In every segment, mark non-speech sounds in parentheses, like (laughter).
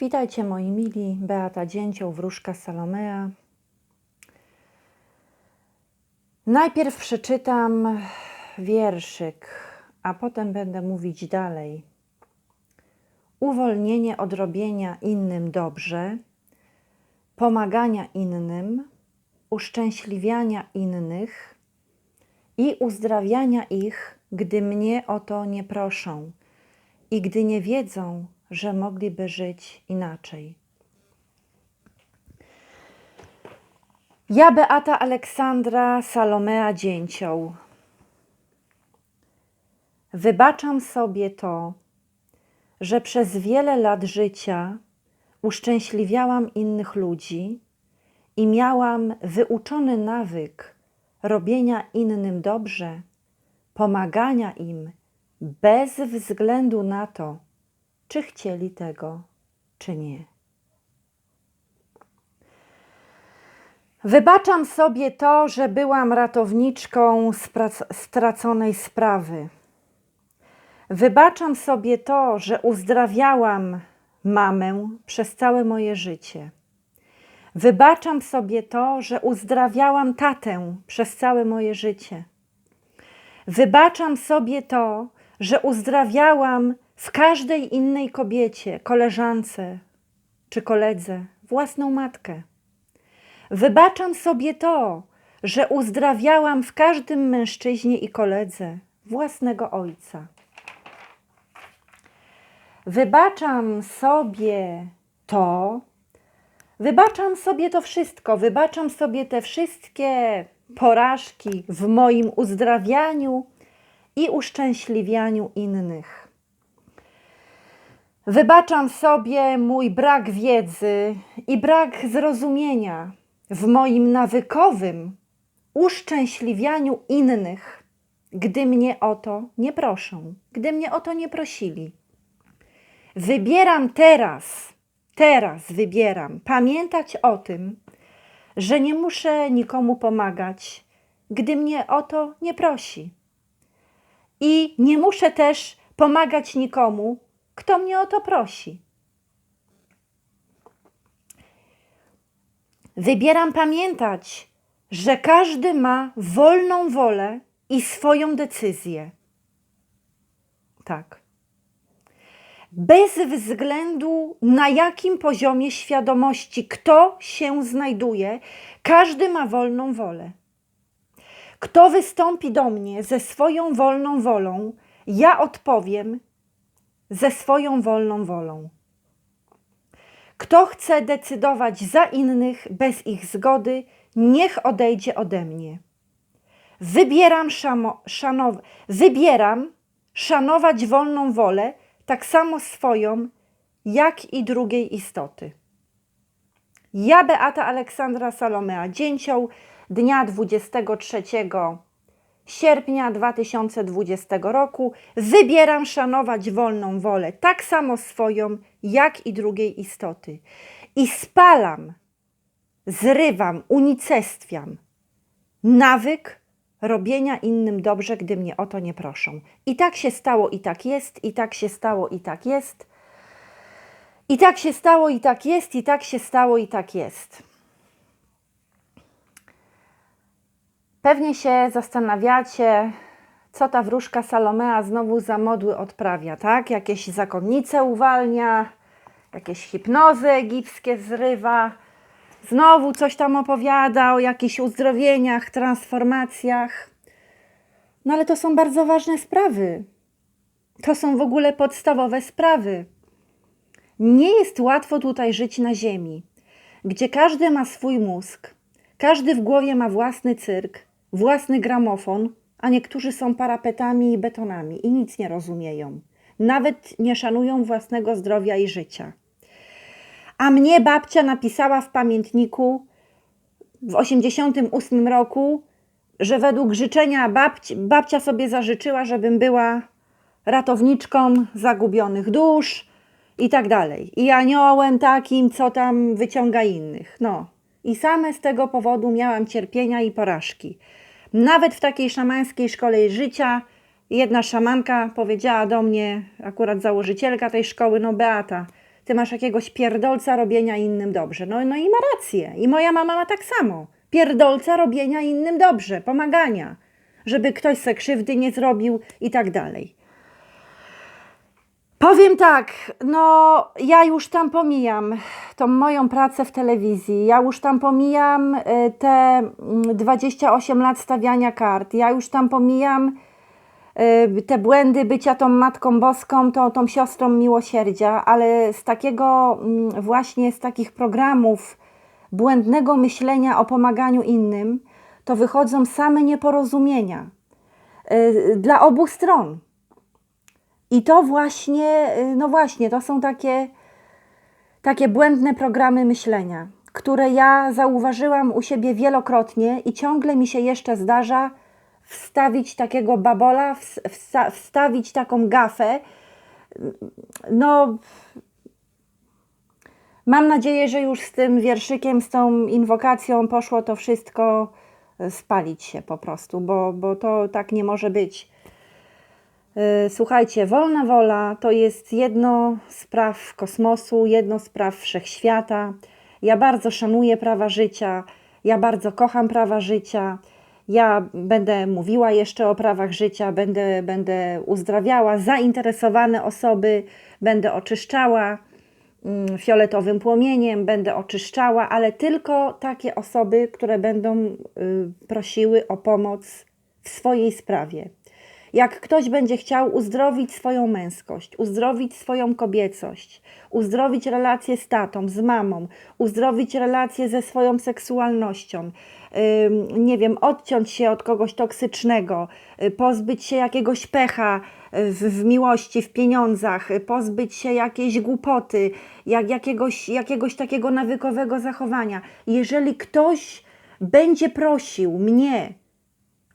Witajcie moi mili, Beata Dzięcioł, wróżka Salomea. Najpierw przeczytam wierszyk, a potem będę mówić dalej. Uwolnienie od robienia innym dobrze, pomagania innym, uszczęśliwiania innych i uzdrawiania ich, gdy mnie o to nie proszą i gdy nie wiedzą, że mogliby żyć inaczej. Ja, Beata Aleksandra Salomea Dzięcioł, wybaczam sobie to, że przez wiele lat życia uszczęśliwiałam innych ludzi i miałam wyuczony nawyk robienia innym dobrze, pomagania im bez względu na to, czy chcieli tego, czy nie. Wybaczam sobie to, że byłam ratowniczką straconej sprawy. Wybaczam sobie to, że uzdrawiałam mamę przez całe moje życie. Wybaczam sobie to, że uzdrawiałam tatę przez całe moje życie. Wybaczam sobie to, że uzdrawiałam w każdej innej kobiecie, koleżance czy koledze własną matkę. Wybaczam sobie to, że uzdrawiałam w każdym mężczyźnie i koledze własnego ojca. Wybaczam sobie to, wybaczam sobie to wszystko, wybaczam sobie te wszystkie porażki w moim uzdrawianiu i uszczęśliwianiu innych. Wybaczam sobie mój brak wiedzy i brak zrozumienia w moim nawykowym uszczęśliwianiu innych, gdy mnie o to nie proszą, gdy mnie o to nie prosili. Wybieram teraz, teraz wybieram pamiętać o tym, że nie muszę nikomu pomagać, gdy mnie o to nie prosi. I nie muszę też pomagać nikomu, kto mnie o to prosi. Wybieram pamiętać, że każdy ma wolną wolę i swoją decyzję. Tak. Bez względu na jakim poziomie świadomości kto się znajduje, każdy ma wolną wolę. Kto wystąpi do mnie ze swoją wolną wolą, ja odpowiem ze swoją wolną wolą. Kto chce decydować za innych bez ich zgody, niech odejdzie ode mnie. Wybieram, szamo, szanow, wybieram szanować wolną wolę, tak samo swoją, jak i drugiej istoty. Ja, Beata Aleksandra Salomea Dzięcioł, dnia 23 sierpnia 2020 roku wybieram szanować wolną wolę, tak samo swoją, jak i drugiej istoty. I spalam, zrywam, unicestwiam nawyk robienia innym dobrze, gdy mnie o to nie proszą. I tak się stało, i tak jest, i tak się stało, i tak jest. I tak się stało, i tak jest, i tak się stało, i tak jest. Pewnie się zastanawiacie, co ta wróżka Salomea znowu za modły odprawia, tak? Jakieś zakonnice uwalnia, jakieś hipnozy egipskie zrywa, znowu coś tam opowiada o jakichś uzdrowieniach, transformacjach. No ale to są bardzo ważne sprawy. To są w ogóle podstawowe sprawy. Nie jest łatwo tutaj żyć na ziemi, gdzie każdy ma swój mózg, każdy w głowie ma własny cyrk, własny gramofon, a niektórzy są parapetami i betonami i nic nie rozumieją. Nawet nie szanują własnego zdrowia i życia. A mnie babcia napisała w pamiętniku w 88 roku, że według życzenia babci, babcia sobie zażyczyła, żebym była ratowniczką zagubionych dusz i tak dalej. I aniołem takim, co tam wyciąga innych. No. I same z tego powodu miałam cierpienia i porażki. Nawet w takiej szamańskiej szkole życia jedna szamanka powiedziała do mnie, akurat założycielka tej szkoły, no Beata, ty masz jakiegoś pierdolca robienia innym dobrze. No, no i ma rację. I moja mama ma tak samo. Pierdolca robienia innym dobrze, pomagania, żeby ktoś se krzywdy nie zrobił i tak dalej. Powiem tak, no ja już tam pomijam tą moją pracę w telewizji, ja już tam pomijam y, te mm, 28 lat stawiania kart, ja już tam pomijam y, te błędy bycia tą Matką Boską, tą, tą siostrą miłosierdzia, ale z takiego mm, właśnie, z takich programów błędnego myślenia o pomaganiu innym, to wychodzą same nieporozumienia y, dla obu stron. I to właśnie, y, no właśnie, to są takie, takie błędne programy myślenia, które ja zauważyłam u siebie wielokrotnie i ciągle mi się jeszcze zdarza wstawić takiego babola, ws- wsta- wstawić taką gafę. No, mam nadzieję, że już z tym wierszykiem, z tą inwokacją poszło to wszystko spalić się po prostu, bo, bo to tak nie może być. Y, Słuchajcie, wolna wola to jest jedno z praw kosmosu, jedno z praw wszechświata. Ja bardzo szanuję prawa życia, ja bardzo kocham prawa życia. Ja będę mówiła jeszcze o prawach życia, będę, będę uzdrawiała zainteresowane osoby, będę oczyszczała mm, fioletowym płomieniem, będę oczyszczała, ale tylko takie osoby, które będą y, prosiły o pomoc w swojej sprawie. Jak ktoś będzie chciał uzdrowić swoją męskość, uzdrowić swoją kobiecość, uzdrowić relacje z tatą, z mamą, uzdrowić relacje ze swoją seksualnością, nie wiem, odciąć się od kogoś toksycznego, y, pozbyć się jakiegoś pecha y, w, w miłości, w pieniądzach, y, pozbyć się jakiejś głupoty, jak, jakiegoś, jakiegoś takiego nawykowego zachowania. Jeżeli ktoś będzie prosił mnie,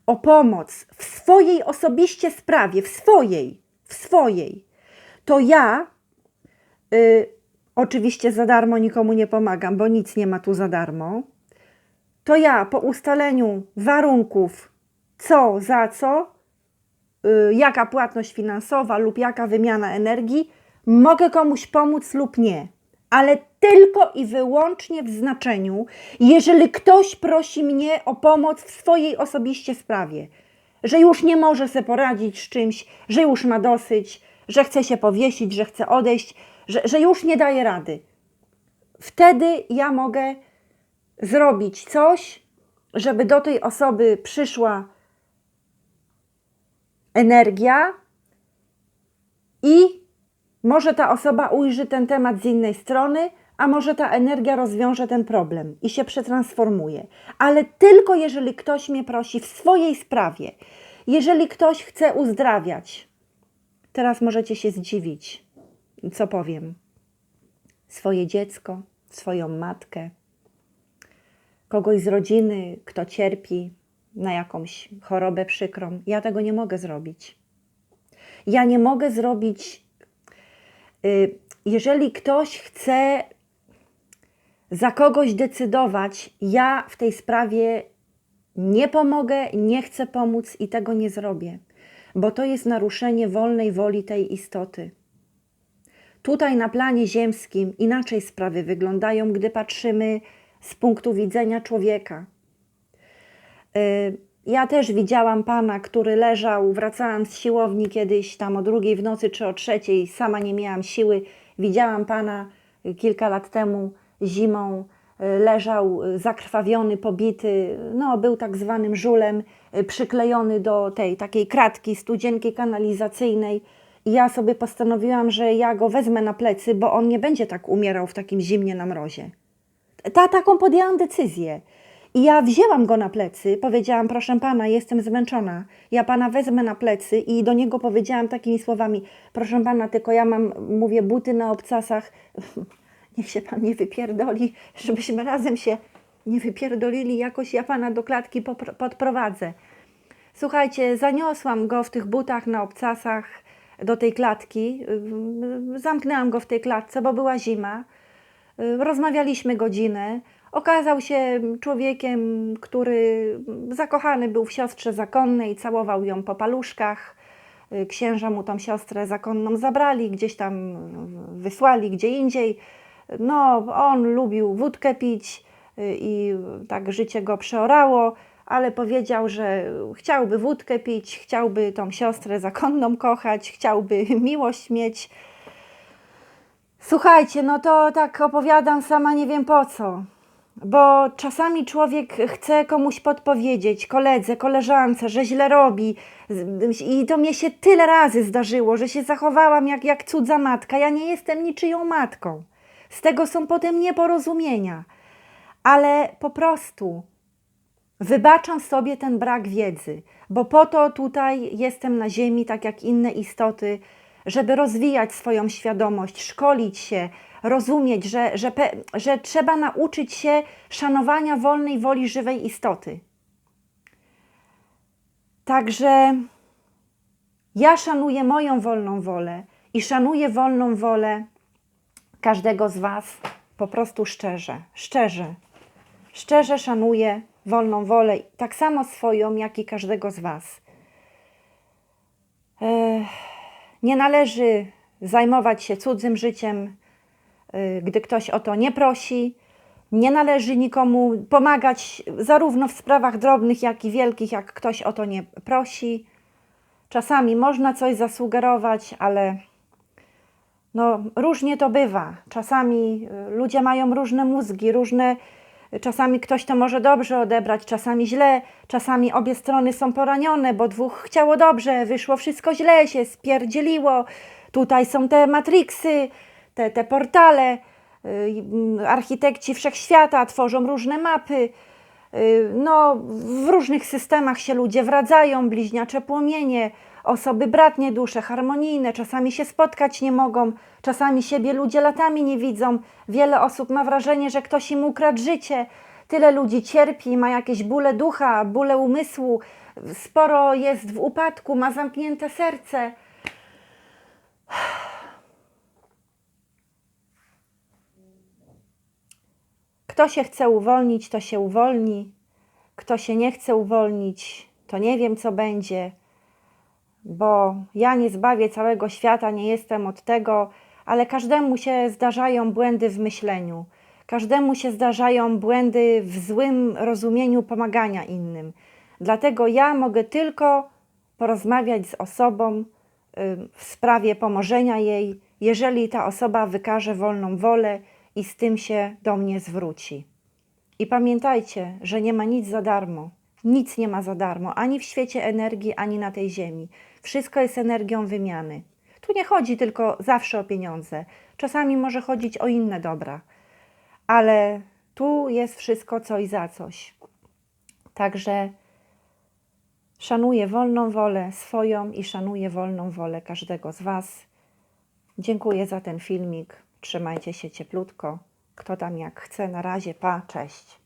o pomoc w swojej osobiście sprawie, w swojej, w swojej, to ja y, oczywiście za darmo nikomu nie pomagam, bo nic nie ma tu za darmo. To ja po ustaleniu warunków, co za co, y, jaka płatność finansowa lub jaka wymiana energii, mogę komuś pomóc lub nie. Ale tylko i wyłącznie w znaczeniu, jeżeli ktoś prosi mnie o pomoc w swojej osobiście sprawie, że już nie może sobie poradzić z czymś, że już ma dosyć, że chce się powiesić, że chce odejść, że, że już nie daje rady. Wtedy ja mogę zrobić coś, żeby do tej osoby przyszła energia i może ta osoba ujrzy ten temat z innej strony, a może ta energia rozwiąże ten problem i się przetransformuje. Ale tylko jeżeli ktoś mnie prosi w swojej sprawie, jeżeli ktoś chce uzdrawiać, teraz możecie się zdziwić, co powiem. Swoje dziecko, swoją matkę, kogoś z rodziny, kto cierpi na jakąś chorobę przykrą. Ja tego nie mogę zrobić. Ja nie mogę zrobić y, jeżeli ktoś chce za kogoś decydować, ja w tej sprawie nie pomogę, nie chcę pomóc i tego nie zrobię, bo to jest naruszenie wolnej woli tej istoty. Tutaj na planie ziemskim inaczej sprawy wyglądają, gdy patrzymy z punktu widzenia człowieka. Y, Ja też widziałam pana, który leżał, wracałam z siłowni kiedyś tam o drugiej w nocy czy o trzeciej, sama nie miałam siły. Widziałam pana y, kilka lat temu zimą, y, leżał y, zakrwawiony, pobity, no był tak zwanym żulem, y, przyklejony do tej takiej kratki studzienki kanalizacyjnej. I ja sobie postanowiłam, że ja go wezmę na plecy, bo on nie będzie tak umierał w takim zimnie na mrozie. Ta, taką podjęłam decyzję. I ja wzięłam go na plecy, powiedziałam, proszę pana, jestem zmęczona. Ja pana wezmę na plecy i do niego powiedziałam takimi słowami, proszę pana, tylko ja mam, mówię, buty na obcasach. (laughs) Niech się pan nie wypierdoli, żebyśmy razem się nie wypierdolili, jakoś ja pana do klatki podprowadzę. Słuchajcie, zaniosłam go w tych butach na obcasach do tej klatki. Zamknęłam go w tej klatce, bo była zima. Rozmawialiśmy godzinę. Okazał się człowiekiem, który zakochany był w siostrze zakonnej, całował ją po paluszkach. księża mu tą siostrę zakonną zabrali, gdzieś tam wysłali gdzie indziej. No, on lubił wódkę pić y, i tak życie go przeorało, ale powiedział, że chciałby wódkę pić, chciałby tą siostrę zakonną kochać, chciałby (laughs) miłość mieć. Słuchajcie, no to tak opowiadam sama nie wiem po co. Bo czasami człowiek chce komuś podpowiedzieć, koledze, koleżance, że źle robi. I to mnie się tyle razy zdarzyło, że się zachowałam jak, jak cudza matka. Ja nie jestem niczyją matką. Z tego są potem nieporozumienia. Ale po prostu wybaczam sobie ten brak wiedzy, bo po to tutaj jestem na Ziemi, tak jak inne istoty, żeby rozwijać swoją świadomość, szkolić się, rozumieć, że, że, że trzeba nauczyć się szanowania wolnej woli żywej istoty. Także ja szanuję moją wolną wolę i szanuję wolną wolę każdego z Was po prostu szczerze, szczerze szczerze szanuję wolną wolę, tak samo swoją, jak i każdego z Was. Nie należy zajmować się cudzym życiem, y, gdy ktoś o to nie prosi. Nie należy nikomu pomagać zarówno w sprawach drobnych, jak i wielkich, jak ktoś o to nie prosi. Czasami można coś zasugerować, ale no, różnie to bywa. Czasami y, ludzie mają różne mózgi, różne. Czasami ktoś to może dobrze odebrać, czasami źle, czasami obie strony są poranione, bo dwóch chciało dobrze, wyszło wszystko źle, się spierdzieliło. Tutaj są te matriksy, te, te portale. y, y, Architekci wszechświata tworzą różne mapy. Y, No, w różnych systemach się ludzie wradzają, bliźniacze płomienie, osoby bratnie dusze, harmonijne, czasami się spotkać nie mogą, czasami siebie ludzie latami nie widzą. Wiele osób ma wrażenie, że ktoś im ukradł życie. Tyle ludzi cierpi, ma jakieś bóle ducha, bóle umysłu, sporo jest w upadku, ma zamknięte serce. Kto się chce uwolnić, to się uwolni. Kto się nie chce uwolnić, to nie wiem, co będzie, bo ja nie zbawię całego świata, nie jestem od tego, ale każdemu się zdarzają błędy w myśleniu. Każdemu się zdarzają błędy w złym rozumieniu pomagania innym. Dlatego ja mogę tylko porozmawiać z osobą y, w sprawie pomożenia jej, jeżeli ta osoba wykaże wolną wolę i z tym się do mnie zwróci. I pamiętajcie, że nie ma nic za darmo. Nic nie ma za darmo, ani w świecie energii, ani na tej ziemi. Wszystko jest energią wymiany. Tu nie chodzi tylko zawsze o pieniądze. Czasami może chodzić o inne dobra, ale tu jest wszystko coś za coś. Także szanuję wolną wolę swoją i szanuję wolną wolę każdego z Was. Dziękuję za ten filmik. Trzymajcie się cieplutko. Kto tam jak chce, na razie, pa, cześć.